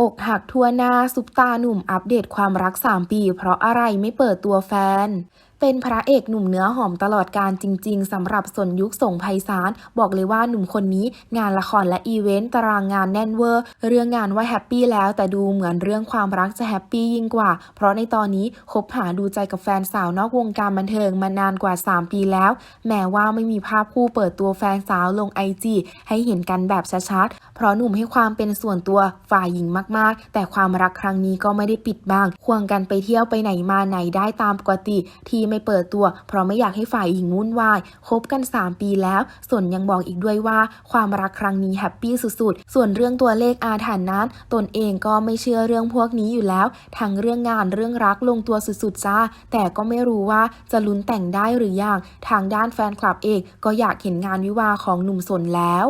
อกหักทั่วหน้าซุปตาหนุ่มอัปเดตความรัก 3 ปี เพราะอะไรไม่เปิดตัวแฟนเป็นพระเอกหนุ่มเนื้อหอมตลอดการจริง ๆสำหรับสนยุคส่งไพศาลบอกเลยว่าหนุ่มคนนี้งานละครและอีเวนต์ตารางงานแน่นเวอร์ เรื่องงานว่าแฮปปี้แล้วแต่ดูเหมือนเรื่องความรักจะแฮปปี้ยิ่งกว่า เพราะในตอนนี้คบหาดูใจกับแฟนสาวนอกวงการบันเทิงมานานกว่า 3 ปีแล้ว แม้ว่าไม่มีภาพคู่เปิดตัวแฟนสาวลงไอจีให้เห็นกันแบบชัดๆเพราะหนุ่มให้ความเป็นส่วนตัวฝ่ายหญิงมากๆ แต่ความรักครั้งนี้ก็ไม่ได้ปิดบังควงกันไปเที่ยวไปไหนมาไหนได้ตามปกติทีไม่เปิดตัว เพราะไม่อยากให้ฝ่ายหญิงวุ่นวายคบกัน 3 ปีแล้ว ส่วนยังบอกอีกด้วยว่า ความรักครั้งนี้แฮปปี้สุดๆ ส่วนเรื่องตัวเลขอาถรรพ์นั้น ตนเองก็ไม่เชื่อเรื่องพวกนี้อยู่แล้ว ทั้งเรื่องงานเรื่องรักลงตัวสุดๆจ้า แต่ก็ไม่รู้ว่าจะลุ้นแต่งได้หรือยัง ทางด้านแฟนคลับเองก็อยากเห็นงานวิวาของหนุ่มสนแล้ว